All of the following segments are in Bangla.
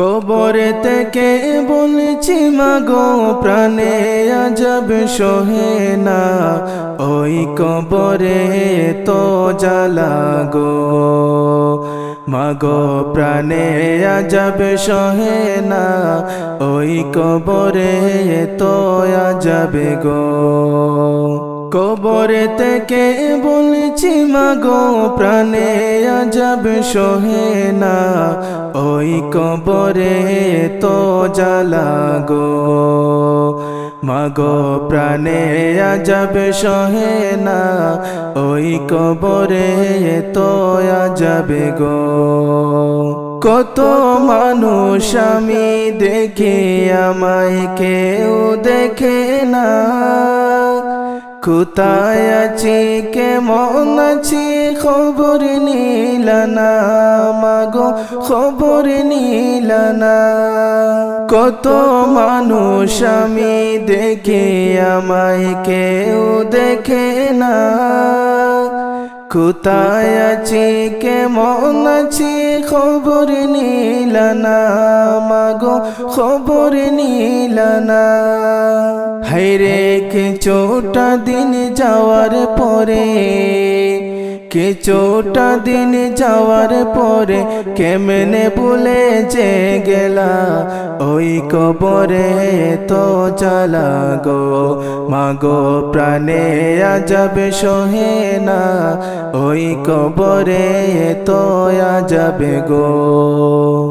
কবর থেকে বলছি, মাগো প্রাণে আজব সোহে না। ওই কবরে তো জ্বালা গো। মাগো প্রাণে আজব সোহে না। ওই কবরে তো আজব গো। কবর থেকে বলছি, মাগো প্রাণে আজব সোহে না, ওই কবরে তো জ্বালা গো। মাগো প্রাণে আজব সোহে না, ওই কবরে তো আজব গো। কত মানুষ আমি দেখে, আমায় কেউ দেখে না। কোথায় আছি, কেমন আছি, খবর নিল না মাগো, খবর নিল না। কত মানুষ আমি দেখে, আমায় কেউ দেখে না। কোথায় আছি, কেমন আছি? খবর নিল না মাগো, খবর নিল না। কে কিছুটা দিন যাওয়ার পরে কিছুটা দিন যাওয়ার পরে কেমনে ভুলে যে গেলা ওই কবরে তো চালা গো। মাগো প্রাণে আজব সহে না ওই কবরে তো যাবে গো।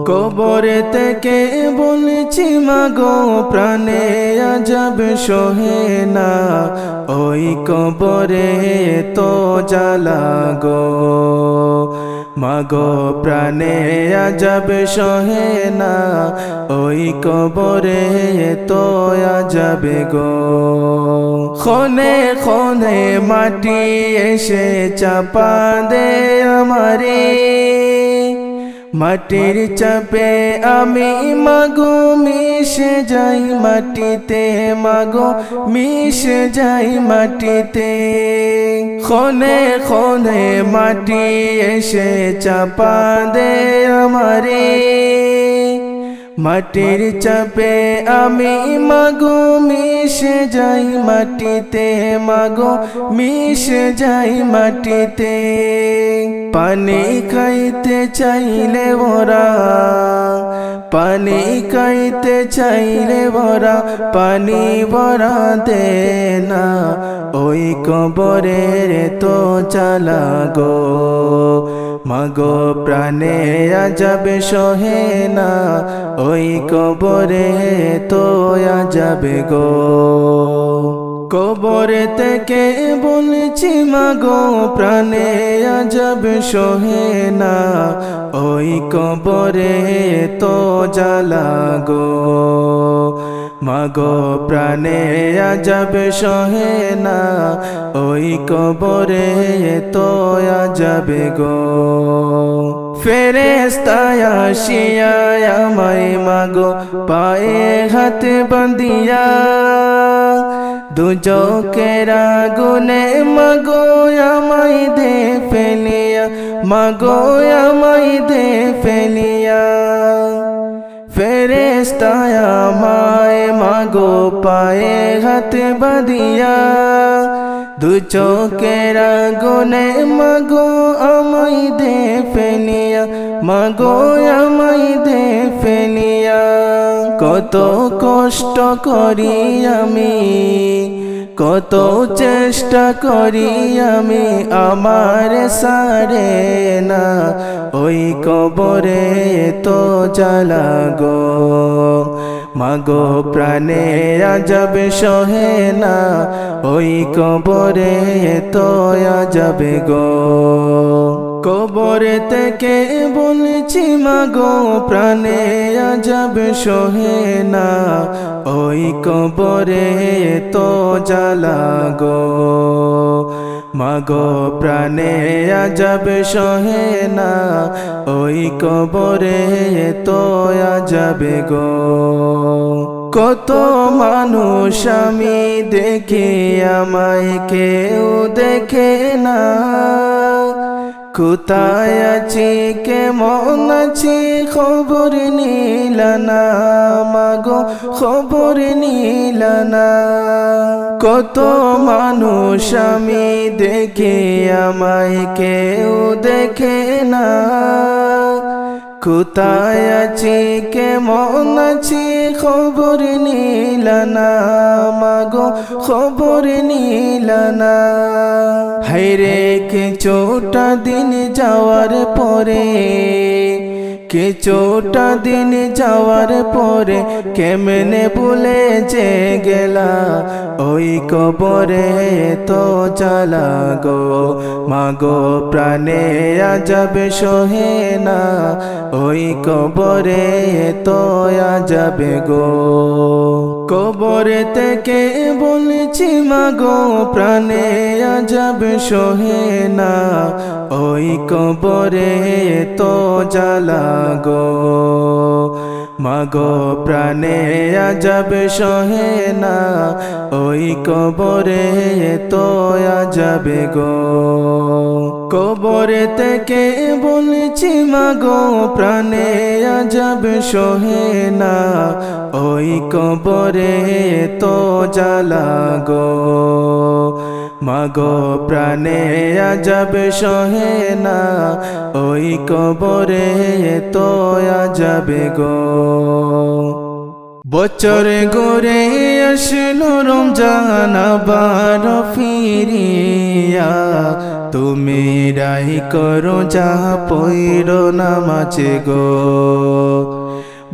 কবরে থেকে বলছি, মাগো প্রাণে আজব সোহে না। ওই কবরে তো জ্বালা গো। মাগো প্রাণে আজব সোহে না। ওই কবরে তো আজবে গো। খনে খনে মাটি এসে চাপা দে আমারে। মাটির চাপে আমি মাগো, মিশে যাই মাটিতে, মাগো, মিশে যাই মাটিতে। খনে খনে মাটি এসে চাপা দে আমারে। মাটির চাপে আমি মাগো, মিশে যাই মাটিতে, মাগো, মিশে যাই মাটিতে। পানি খাইতে চাইলে ওরা পানি খাইতে চাইলে ভরা, পানি ভরা দে না, ওই কবরের তো চালা গো। মাগো প্রাণে আজাবে সহে না, ওই কবরে তো আজাবে গো। কবর থেকে বলছি, মাগো প্রাণে আজব সোহে না, ওই কবরে তো জ্বালা গো। মাগো প্রাণে আজব সোহে না, ওই কবরে তো আজবে গো। ফেরেস্তায় আসিয়া আমায় মাগো পায়ে হাতে বান্দিয়া দুজকের আগুনে মাগো আমায় দে ফেলিয়া মাগো আমায় দে ফেলিয়া ফেরেস্তায় আমায় মাগো পায়ে হাতে বাঁধিয়া দু চোখের আগুনে মাগো আমায় দে ফেলিয়া মাগো আমায় দে ফেলিয়া কত কষ্ট করি আমি, কত চেষ্টা করি আমি আমার সারে না, ওই কবরে তো জ্বালা গো। মাগো প্রাণে আজব সহে না, ওই কবরে তো আজবে গো। কবর থেকে বলছি, মাগো প্রাণে আজব সোহে না। ওই কবরে তো জ্বালা গো। মাগো প্রাণে আজব সোহে না। ওই কবরে তো আজবে গো। কত মানুষ আমি দেখে, আমায় কেউ দেখে না। কোথায় আছি, কেমন আছি, খবর নীলানা মাগো, খবর নীলানা কত মানুষ আমি দেখে, আমায় কেউ দেখে না। কোথায় আছি, কেমন আছি, খবর নীলানা মাগো, খবর নীলানা হাইরে কে চোটা দিন যাওয়ার পরে কে চোটা দিন যাওয়ার পরে কেমনে ভুলে যে গেলা ওই কবরে তো চালা গো। মাগো প্রাণে যাবে সোহে না ওই কবরে তো যাবে গো। কবরে থেকে বলেছি, মাগো প্রাণে যাবে সোহে না। ওই কবরে তো জ্বালা গো। মাগো প্রাণে যাবে সোহে না। ওই কবরে তো যাবে গো। কবরে থেকে বলেছি, মাগো প্রাণে যাবে সোহে না। ওই কবরে তো জ্বালা গো। মাগো প্রাণে যাবে সহে না। ওই কবরে তো যাবে গো। বছরে গোরে আসলো রমজান, আবার ফিরিয়া তুমি রাই করো যা পৈর নামাজে গো।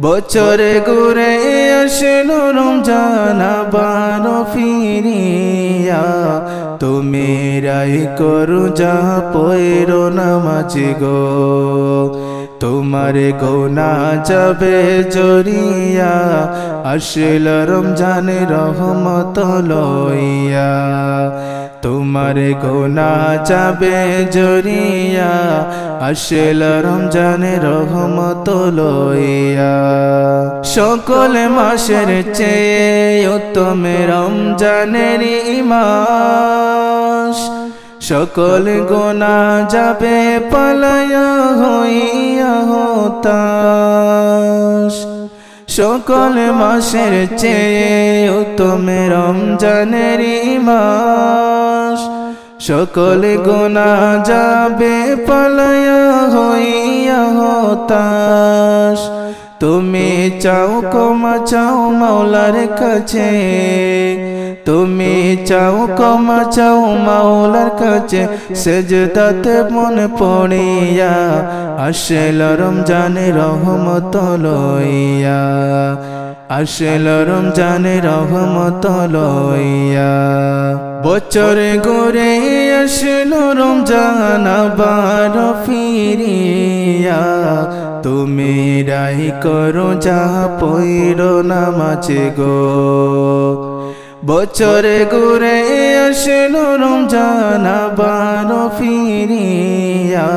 বছরে ঘুরে আসলো রমজান, আবার ফিরিয়া। তুমি রাই করো যা পৈর নামাজি গো। তোমার গোনা যাবে জরিয়া, আসল রমজান রহমত লইয়া। তোমার গোনা যাবে জরিয়া, আসল রমজান রহমত লইয়া। সকল মাসের চেয়ে উত্তম রমজানের মাস সকল গোনা যাবে পালায়া হইয়া হতাশ। সকল মাসের চেয়ে উত্তম রমজানের মাস। সকল গোনা যাবে পালায়া হইয়া হতাশ। তুমি চাও কমা চাও মাওলার কাছে। তুমি চাও কমা চাও মাওলার কাছে সেজদাতে মন পড়িয়া, আসল রমজানে রহমত লইয়া, আসল রমজানে রহমত লইয়া। বছরে গোরে আসল রমজান আবার ফিরিয়া, তুমি রাই করো যা পৈর নামাজে গো। বছরে ঘুরে আসলো রমজান, আবার ফিরিয়া।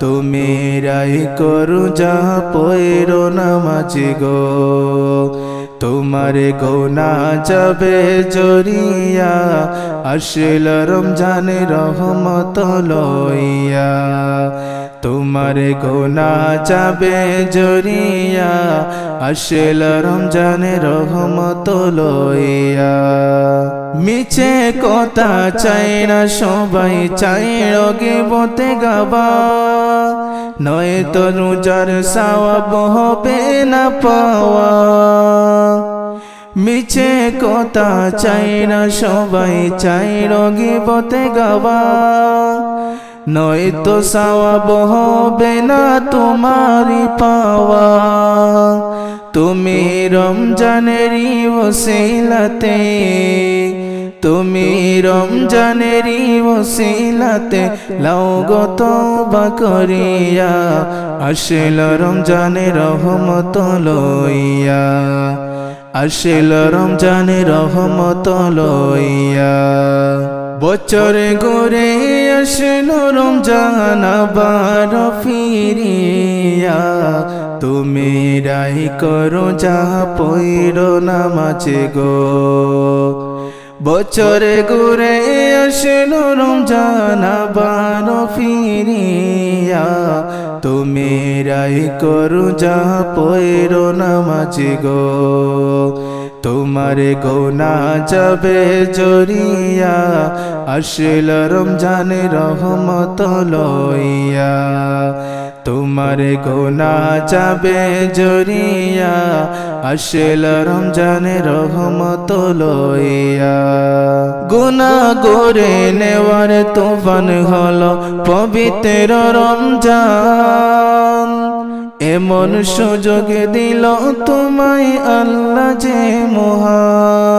তুমি রাই করু যা পৈর নামাজি গো। তোমার গোনা যাবে জরিয়া, আসল রমজান রহমত লইয়া। তোমার গোনা যাবে জরিয়া, আসল রমজান রহমত লইয়া। মিছে কথা চাই না সবাই চাই রগে বতে গাবা। নয় তো রোজার সাওয়াব হবে না পাওয়া। মিছে কথা চাই না সবাই চাই রগে বতে গাবা। নয় তো সাওয়াব হবে না তোমারি পাওয়া। তুমি রমজানেরই ওসিলাতে তুমি রমজানেরই ওসিলাতে লাও গত বা করিয়া, আসল রমজানের রহমত লইয়া, আসল রমজানের রহমত লইয়া। বছরে গোরে আসলো রমজান আবার ফিরিয়া, তুমি রাই করো যা পৈর নামাজে গো। বছরে ঘুরে আসলো রমজান, আবার ফিরিয়া। তুমি রাই করু যা পয়রো নামাজি গো। তোমার গোনা যাবে জরিয়া, আসল রমজান রহমত লইয়া। তোমার গোনা যাবে জরিয়া আসল রমজান রহমত লইয়া। গুনা গোরে নেওয়ার তুফান হলো পবিত্র রমজান। এমন সুযোগ দিল তোমায় আল্লাহ যে মহান।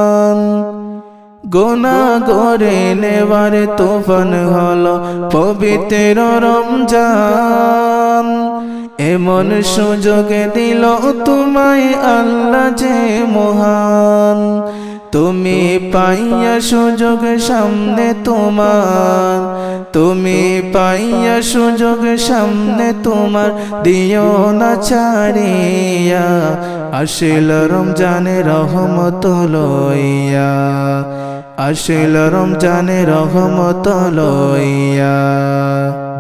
গোনা গরে নেবার তুফান হলো পবিত্র রমজান। এমন সুযোগ দিল তোমায় আল্লাহ যে মহান। তুমি পাইয়া সুযোগ সামনে তোমার। তুমি পাইয়া সুযোগ সামনে তোমার দিও না ছাড়িয়া। আসিল রমজানে রহমত লইয়া। আসিল রমজানে রহমত লইয়া।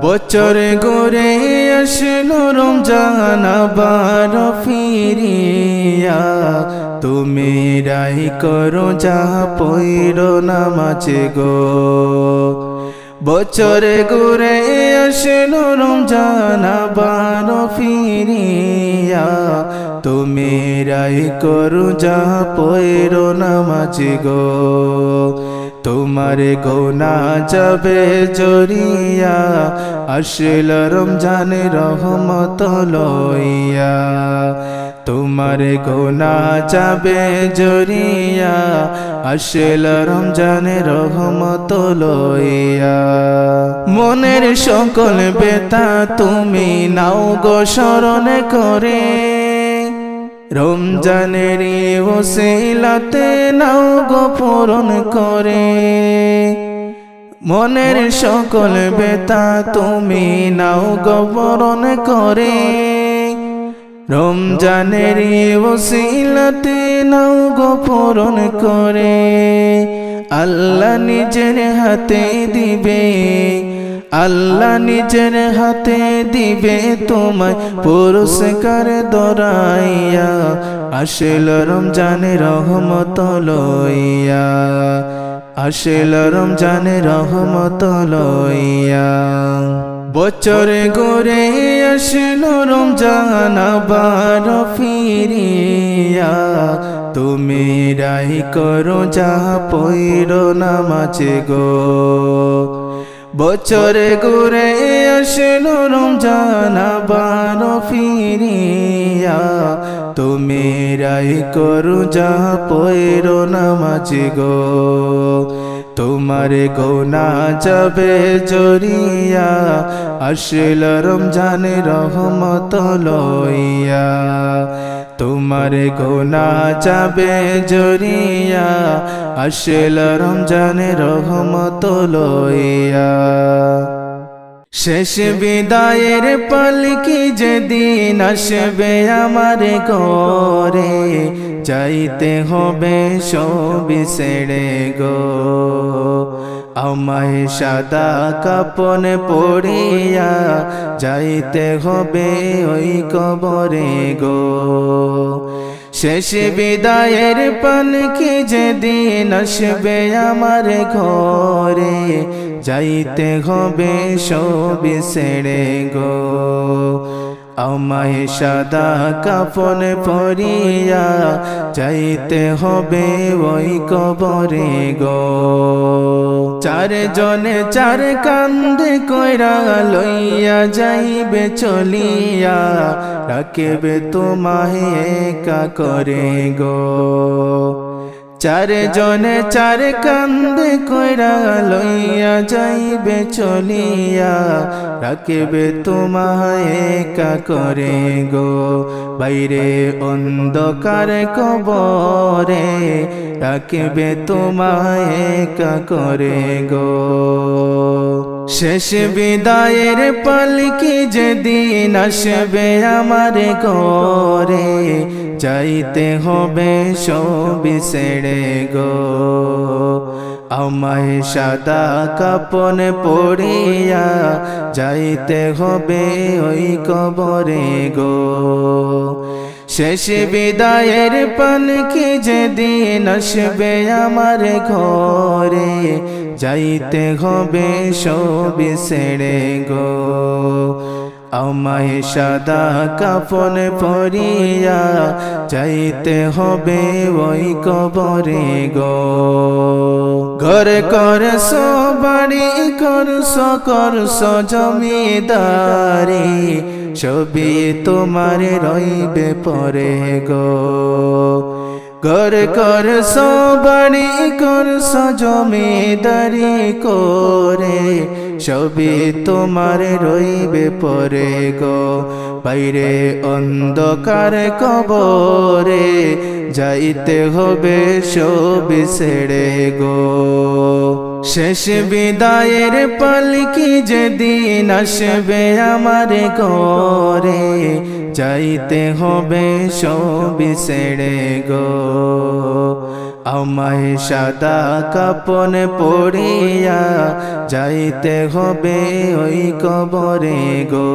বছরে ঘুরে আসিল রমজান আবার ফিরিয়া। তুমি রাই করো যা পৈর নামাজে গো। বছরে ঘুরে আসলো রমজান আবার ফিরিয়া। তুমি রাই করু যা পৈর নামাজি গো। তোমার গোনা যাবে জরিয়া আসল রমজান রহমত লইয়া। তোমার গোনা যাবে জরিয়া আসল রমজান রহমত লইয়া। মনের সকল বেতা তুমি নাও গো স্মরণ করে। রমজানের ওসিলাতে নাও গো পূরণ করে। মনের সকল বেতা তুমি নাও গো পূরণ করে। রমজানের ওসিলাতে নাও গো পূরণ করে। আল্লাহ নিজের হাতে দিবে আল্লাহ নিজের হাতে দিবে তোমায় পুরস্কার দরাইয়া, আসল রমজানে রহমত লইয়া, আসল রমজানে রহমত লইয়া। বছরে ঘুরে আসলো রমজান আবার ফিরিয়া, তুমি রাই করো যা পৈর নামাজে গো। বছরে ঘুরে আসলো রমজান, আবার ফিরিয়া। তুমি রাই করু যা পৈর নামাজি গো। তোমার গোনা যাবে জরিয়া, আসল রমজান রহমত লইয়া। তোমার গোনা যাবে জরিয়া আসল রমজানের রহমত লইয়া। শেষ বিদায়ের পালকি যেদিন আসবে আমার ঘরে, যাইতে হবে সবি গো। আমায় সাদা কাপন পড়িয়া যাইতে হবে ওই কবরে গো। শেষ বিদায়ের পালকি যেদিন আসবে আমার ঘরে যাইতে হবে সবি ছেড়ে গো। আমায় সাদা কাপন পরিয়া যাইতে হবে ওই কবরে গো। চার জনে চার কান্দে কইরা লইয়া যাইবে চলিয়া, রাখবে তোমায় একা করে গো। চার জনে চার কান্দে কইরা লইয়া যাইবে, চলিয়া রাখবে তোমায় একা করে গো। বাইরে অন্ধকার কবরে রাখবে তোমায় একা করে গো। শেষ বিদায়ের পালকি যেদিন আসবে আমার ঘরে, যাইতে হবে সবই ছেড়ে গো। আমায় সাদা কাপন পড়িয়া যাইতে হবে ওই কবরে গো। শেষ বিদায়ের পানকি যেদিন আসবে আমার ঘরে যাইতে হবে সবই ছেড়ে গো। আমায় সাদা কাপন পরিয়া যাইতে হবে ওই কবরে গো। ঘর কর সো বাড়ি করস করস জমিদারি ছবি তোমার রইবে পরে গো। ঘর কর সো বাড়ি করস জমিদারি করে ছবি তোমার রইবে পরে গো বাইরে অন্ধকার কবরে যাইতে হবে সবই ছেড়ে গো শেষ বিদায়ের পালকি যেদিন আসবে আমার ঘরে, যাইতে হবে ছেড়ে গো। আমায় সাদা কাপন পড়িয়া যাইতে হবে ওই কবরে গো।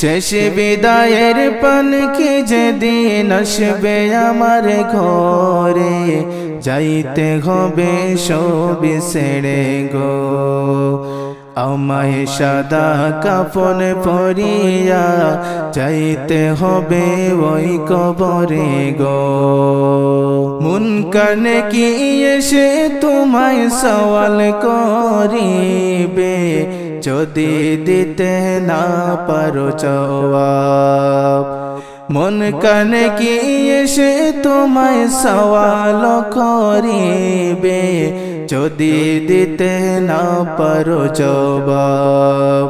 শেষ বিদায়ের পানকি যেদিন আসবে আমার ঘরে, যাইতে হবে সবই ছেড়ে গো। আমায় সাদা কাপন পরিয়া যাইতে হবে ওই কবরে গো। মুন কানে কি এসে তোমায় সওয়াল করিবে? যদি দিতে না পারো জবাব, মন কানে কি এসে তোমায় সওয়াল করিবে? যদি দিতে না পারো জবাব,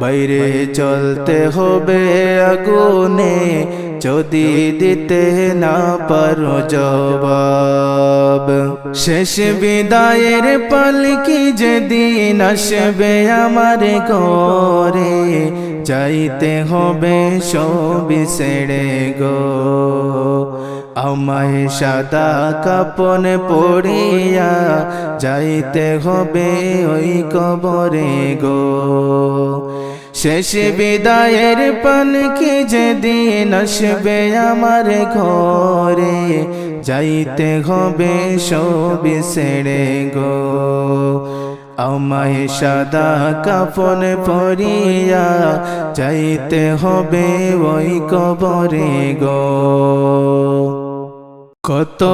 বাইরে চলতে হবে আগুনে। যদি দিতে না পারো জবাব, শেষ বিদায়ের পালকি যেদিন আসবে আমার ঘরে, যাইতে হবে সবই ছেড়ে গো। আমায় সাদা কাপন পড়িয়া যাইতে হবে ওই কবরে গো। শেষ বিদায়ের পানকি যেদিন আসবে আমার ঘরে? যাইতে হবে সবই ছেড়ে গো। আমায় সাদা কাপন পরিয়া যাইতে হবে ওই কবরে গো। কত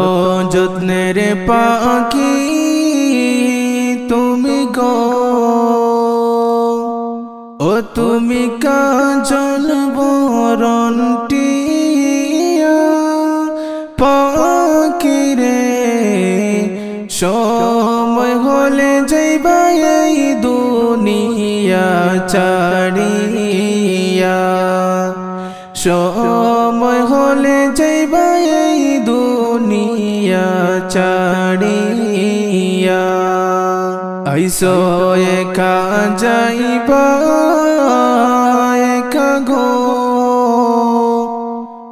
যত্নের পাখি তুমি গো। তুমি কাজল বরণটিয়া পাখি রে সময় হলে যাইবা এই দুনিয়া ছাড়িয়া। সময় হলে যাইবা এই দুনিয়া ছাড়িয়া। আইসো, একা যাইবা, একা গো।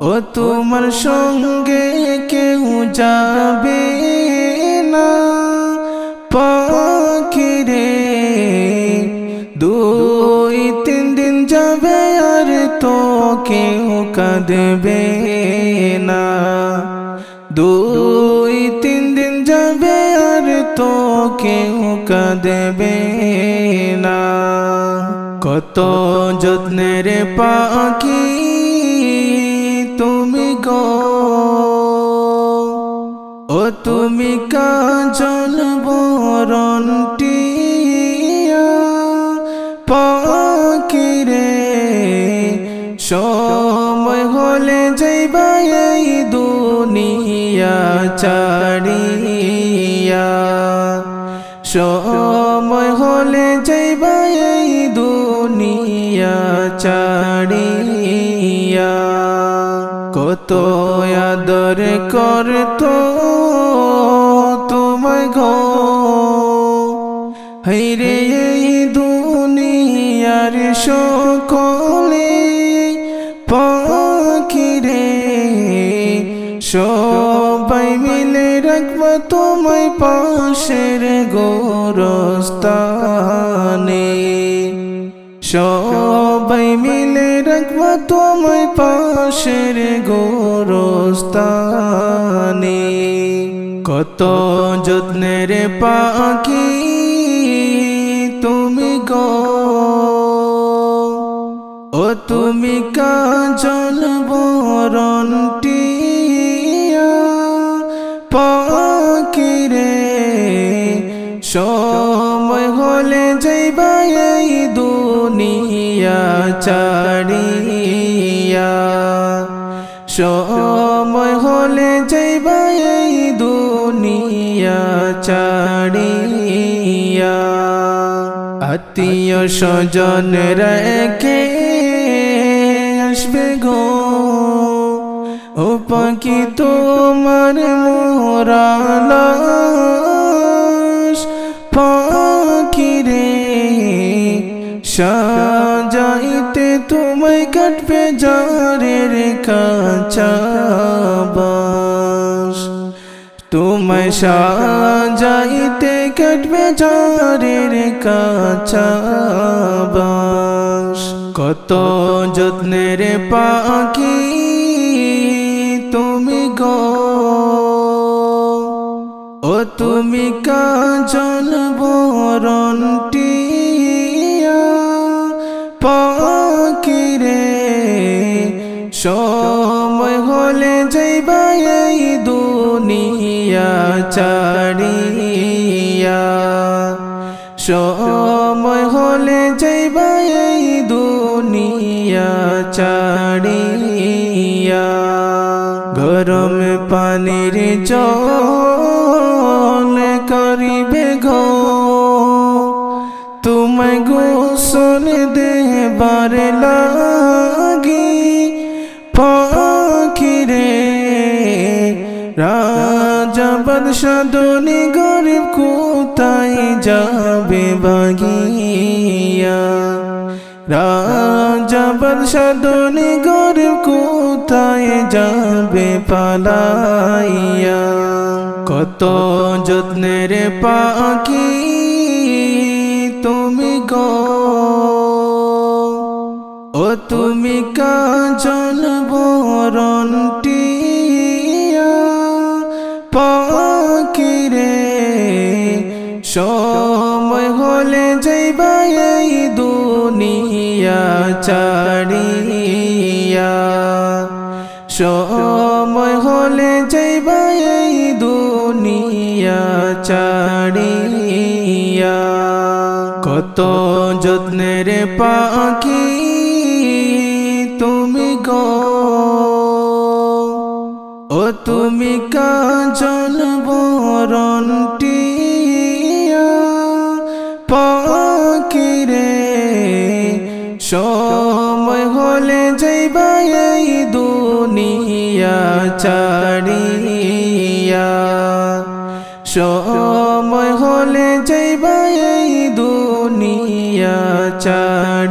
ও তোমার সঙ্গে কেউ যাবে না, পাখিরে। দুই তিন দিন যাবে আর তো কেউ কাঁদবে না। দুই তো কেউ কাঁদবে না। কত যত্নের পাখি তুমি গো। ও তুমি কাজল বরণটিয়া পাখিরে সময় হলে যাইবা এই দুনিয়া ছাড়িয়া কর কর তো তোমায় গো। হৈরে এই দুনিয়ার সকলে পাখিরে সবাই মিলে রাখব তোমায় পাশের গোরস্তানে সব মিলে রাখব তোমায় পাশের গোরস্তানে কত যত্নের পাখি তুমি গো। ও তুমি কাজল বরণটিয়া পাখিরে সময় চাড়িয়া সময় হলে যাইবা এই দুনিয়া চাড়িয়া আত্মীয় স্বজন রেখে আসবে গো। ও পাখি তোমার মোরালাস পাখি রে তোমায় কাটবে যারের কাঁচাবাস তোমায় সাজাইতে কাটবে ঝাড়ের কাঁচাবাস কত যত্নের পাখি তুমি গো। ও তুমি কাজল বরণটিয়া সময় হলে যাইবা এই দুনিয়া চারিয়া সময় হলে যাইবা এই দুনিয়া চারিয়া গরম পানির জল রাজা বদশাদনি গরিব কোথায় যাবে বাগিয়া রাজা বদশাদনি গরিব কোথায় যাবে পালাইয়া? কত যত্নের পাখি তুমি গো। ও তুমি কাজল বরণটিয়া সময় হলে যাইবা এই দুনিয়া চাড়িয়া সময় হলে যাইবা এই দুনিয়া চাড়িয়া কত যত্নের পাখি তুমি গো। ও তুমি কাজল বরণটিয়া চাড়িয়া সময় হলে যাইবা এই দুনিয়া চাড়িয়া